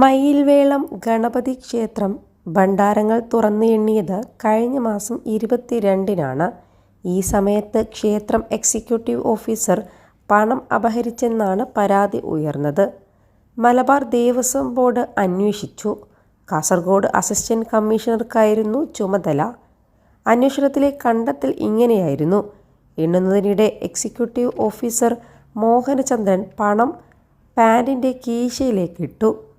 മയിൽവേളം ഗണപതി ക്ഷേത്രം ഭണ്ഡാരങ്ങൾ തുറന്നു എണ്ണിയത് കഴിഞ്ഞ മാസം ഇരുപത്തിരണ്ടിനാണ്. ഈ സമയത്ത് ക്ഷേത്രം എക്സിക്യൂട്ടീവ് ഓഫീസർ പണം അപഹരിച്ചെന്നാണ് പരാതി ഉയർന്നത്. മലബാർ ദേവസ്വം ബോർഡ് അന്വേഷിച്ചു. കാസർഗോഡ് അസിസ്റ്റന്റ് കമ്മീഷണർക്കായിരുന്നു ചുമതല. അന്വേഷണത്തിലെ കണ്ടെത്തൽ ഇങ്ങനെയായിരുന്നു. എണ്ണുന്നതിനിടെ എക്സിക്യൂട്ടീവ് ഓഫീസർ മോഹനചന്ദ്രൻ പണം പാന്റിന്റെ കീശയിലേക്ക് ഇട്ടു.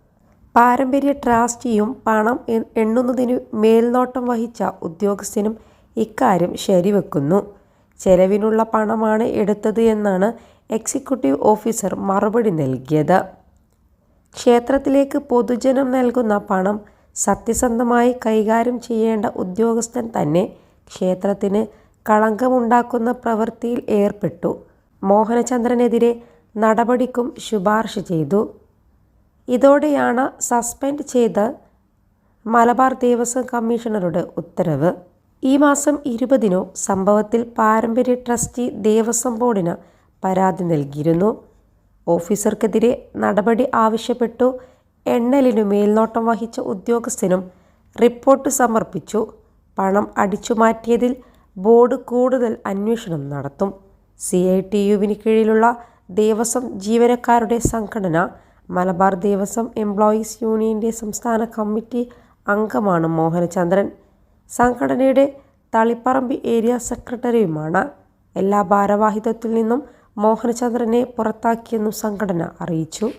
പാരമ്പര്യ ട്രാസ്റ്റിയും പണം എണ്ണുന്നതിന് മേൽനോട്ടം വഹിച്ച ഉദ്യോഗസ്ഥനും ഇക്കാര്യം ശരിവെക്കുന്നു. ചെലവിനുള്ള പണമാണ് എടുത്തത് എന്നാണ് എക്സിക്യൂട്ടീവ് ഓഫീസർ മറുപടി നൽകിയത്. ക്ഷേത്രത്തിലേക്ക് പൊതുജനം നൽകുന്ന പണം സത്യസന്ധമായി കൈകാര്യം ചെയ്യേണ്ട ഉദ്യോഗസ്ഥൻ തന്നെ ക്ഷേത്രത്തിന് കളങ്കമുണ്ടാക്കുന്ന പ്രവൃത്തിയിൽ ഏർപ്പെട്ടു. മോഹനചന്ദ്രനെതിരെ നടപടിക്കും ശുപാർശ ചെയ്തു. ഇതോടെയാണ് സസ്പെൻഡ് ചെയ്ത മലബാർ ദേവസ്വം കമ്മീഷണറുടെ ഉത്തരവ്. ഈ മാസം ഇരുപതിനു സംഭവത്തിൽ പാരമ്പര്യ ട്രസ്റ്റി ദേവസ്വം ബോർഡിന് പരാതി നൽകിയിരുന്നു. ഓഫീസർക്കെതിരെ നടപടി ആവശ്യപ്പെട്ടു. എണ്ണലിനു മേൽനോട്ടം വഹിച്ച ഉദ്യോഗസ്ഥനും റിപ്പോർട്ട് സമർപ്പിച്ചു. പണം അടിച്ചുമാറ്റിയതിൽ ബോർഡ് കൂടുതൽ അന്വേഷണം നടത്തും. സി ഐ ടി യുവിന് കീഴിലുള്ള ദേവസ്വം ജീവനക്കാരുടെ സംഘടന മലബാർ ദേവസ്വം എംപ്ലോയീസ് യൂണിയന്റെ സംസ്ഥാന കമ്മിറ്റി അംഗമാണ് മോഹനചന്ദ്രൻ. സംഘടനയുടെ തളിപ്പറമ്പ് ഏരിയ സെക്രട്ടറിയുമാണ്. എല്ലാ ഭാരവാഹിത്വത്തിൽ നിന്നും മോഹനചന്ദ്രനെ പുറത്താക്കിയെന്നും സംഘടന അറിയിച്ചു.